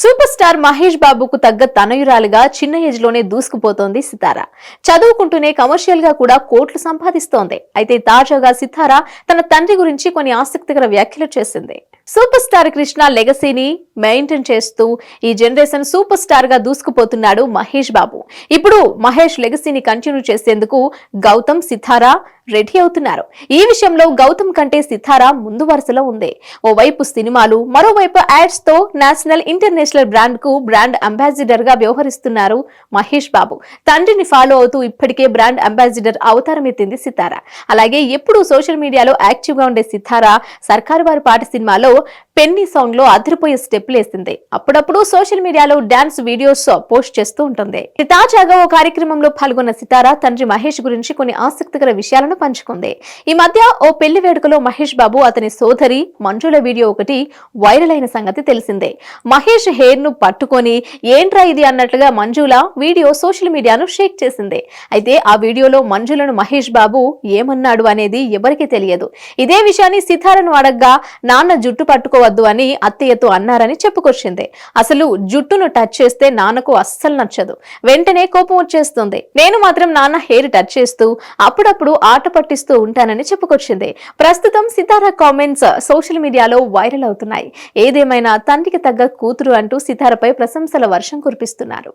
Super star Mahesh బాబుకు తగ్గ తనయురాలుగా చిన్న ఏజ్లోనే దూసుకుపోతోంది సితార. చదువుకుంటూనే కమర్షియల్గా కూడా కోట్లు సంపాదిస్తోంది. అయితే తాజాగా సితార తన తండ్రి గురించి కొన్ని ఆసక్తికర వ్యాఖ్యలు చేసింది. సూపర్ స్టార్ కృష్ణ లెగసీని మెయింటైన్ చేస్తూ ఈ జనరేషన్ సూపర్ స్టార్గా దూసుకుపోతున్నాడు మహేష్ బాబు. ఇప్పుడు మహేష్ లెగసీని కంటిన్యూ చేసేందుకు గౌతమ్ సితారా రెడీ అవుతున్నారు. ఈ విషయంలో గౌతమ్ కంటే సితారా ముందు వరుసలో ఉంది. ఓవైపు సినిమాలు మరోవైపు యాడ్స్తో నేషనల్ ఇంటర్నేషనల్ బ్రాండ్కు బ్రాండ్ అంబాసిడర్గా వ్యవహరిస్తున్నారు మహేష్ బాబు. తండ్రిని ఫాలో అవుతూ ఇప్పటికే బ్రాండ్ అంబాసిడర్ అవతారం ఎత్తింది సితారా. అలాగే ఎప్పుడూ సోషల్ మీడియాలో యాక్టివ్గా ఉండే సితారా సర్కారు వారి పాట సినిమాలో పెన్నీ సాంగ్లో అదిరిపోయే స్టెప్ వేసింది అప్పుడప్పుడు సోషల్ మీడియాలో డాన్స్ వీడియోస్ పోస్ట్ చేస్తూ ఉంటుంది. తాజాగా ఓ కార్యక్రమంలో పాల్గొన్న సితారా తండ్రి మహేష్ గురించి కొన్ని ఆసక్తికర విషయాలను పంచుకుంది. ఈ మధ్య ఓ పెళ్ళి వేడుకలో మహేష్ బాబు అతని సోదరి మంజుల వీడియో ఒకటి వైరల్ అయిన సంగతి తెలిసిందే. మహేష్ హెయిర్ను పట్టుకొని ఏంట్రా ఇది అన్నట్లుగా మంజుల వీడియో సోషల్ మీడియాను షేక్ చేసింది. అయితే ఆ వీడియోలో మంజులను మహేష్ బాబు ఏమన్నాడు అనేది ఎవరికీ తెలియదు. ఇదే విషయాన్ని సితారను అడగ్గా నాన్న జుట్టు పట్టుకోవద్దు అని అత్తయ్యతో అన్నారని చెప్పుకొచ్చింది. అసలు జుట్టును టచ్ చేస్తే నాన్నకు అస్సలు నచ్చదు. వెంటనే కోపం వచ్చేస్తుంది. నేను మాత్రం నాన్న హెయిర్ టచ్ చేస్తూ అప్పుడప్పుడు ఆట పట్టిస్తూ ఉంటానని చెప్పుకొచ్చింది. ప్రస్తుతం సితారా కామెంట్స్ సోషల్ మీడియాలో వైరల్ అవుతున్నాయి. ఏదేమైనా తండ్రికి తగ్గ కూతురు అంటూ సితారపై ప్రశంసల వర్షం కురిపిస్తున్నారు.